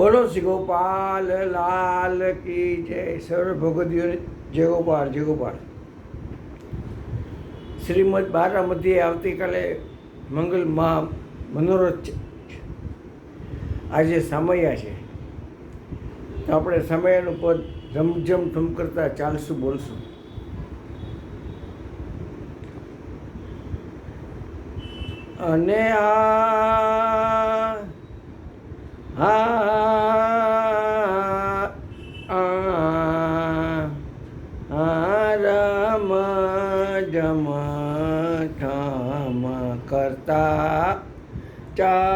બોલો શ્રી ગોપાલ લાલ કી જય. સર્વ ભગવદીઓ જય ગોપાલ જય ગોપાલ. શ્રીમદ બારામતીએ આવતીકાલે મંગલ મહા મનોરથ આજે સમયા છે. તો આપણે સમયનું પદ રમઝમ ઠમ કરતા ચાલશું, બોલશું. અને આ આ રમ જમ ઠમ કરતા ચાલશું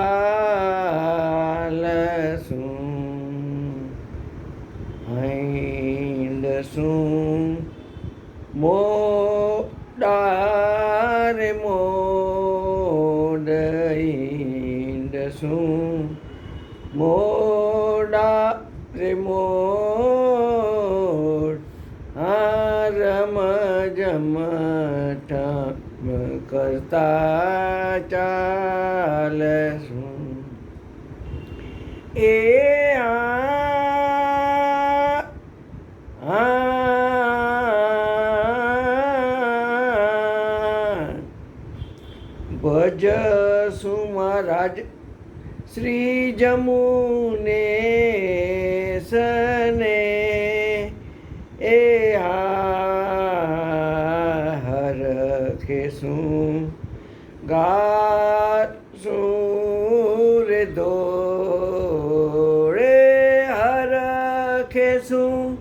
હૈંડ શું મોડારે મોડ ઈંડ શું મોડા રે મોડ આ રમ જમ ઠમ કરતા ચાલશું એ આ આ ભજ સુમહારાજ શ્રી જમુને સને એ હર ખેસું ગા સુરે દોડે હર ખેસું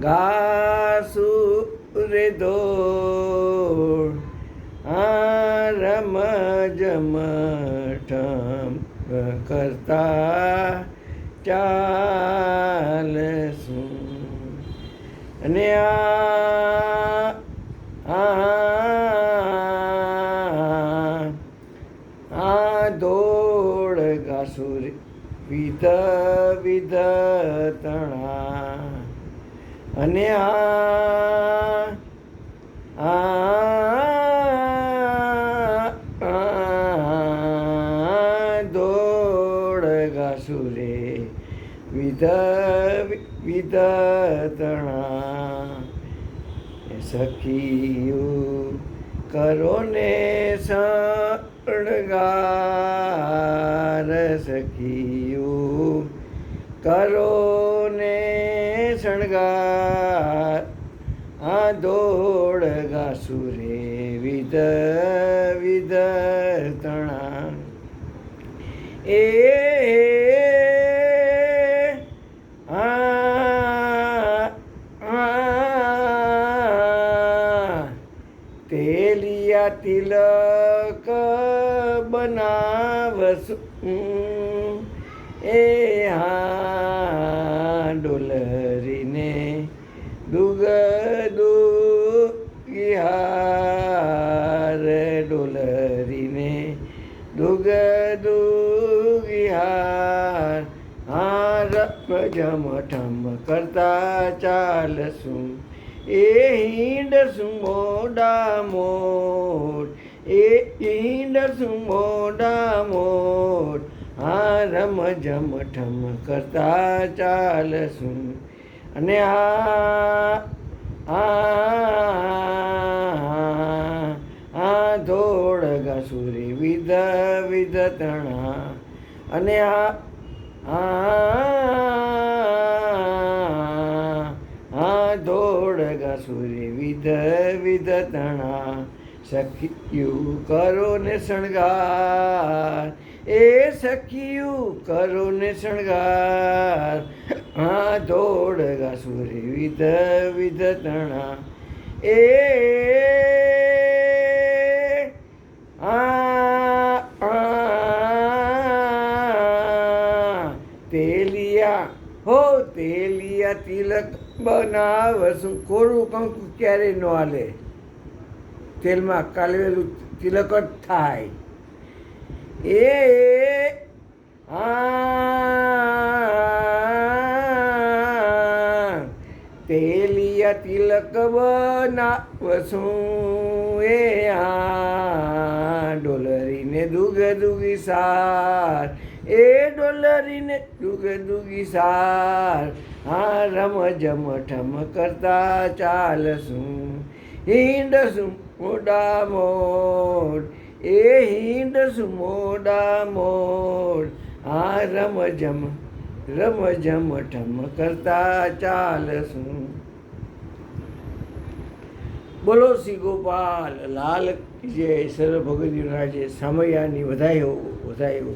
ગાસુ રે દોડ આ રમ જમા કરતા ચાલશું અને આ આ દોડ ગાસુર વિધ વિધ તણા. અને આ આ આ દોડ ગાસુરે વિધ વિધ તણા. સખીયું કરો ને શણગાર સખીયું કરો ને શણગાર. આ દોડ ગાસુરે વિધ વિધ તણા. એ તેલિયા તિલક બનાવશું. એ હા ડોલરીને દુગ દુ હાર ડોલરીને દુગ દુગિહાર હાર જમ ઠમ કરતા ચાલશું. એ હિંડ સુમોડા મોડ એ હિંડ સુમોડા મોડ હા રમ જમ ઠમ કરતા ચાલશું. અને આ આ ધોળ ઘસુરી વિધ વિધ તણા. અને આ આ ગાસુરી વિધ વિધ તણા સખિયું કરો ને શણગાર. એ સખિયું કરો ને શણગાર. આ દોડગા ગાસુરી વિધ વિધ તણા એ તેલિયા, હો તેલિયા તિલક બનાવશું કોરું કંકુ ક્યારેય ન હાલે. તેલમાં કાલવેલું તિલક જ થાય. એ તેલિયા તિલક બનાવશું એ, આ, ડોલરીને દુગ દુગી સાર. એ ડોલરીને દુગે દુગી સાર. હા રમ જમ ઠમ કરતા ચાલશું. હિંડશું મોડા મોડ એ હિંડશું મોડા મોડ હા રમ જમ રમ જમ ઠમ કરતા ચાલશું. બોલો શ્રી ગોપાલ, લાલ, જય સર્વ ભગવતી રાજે, સમયાની વધાયો વધાયો.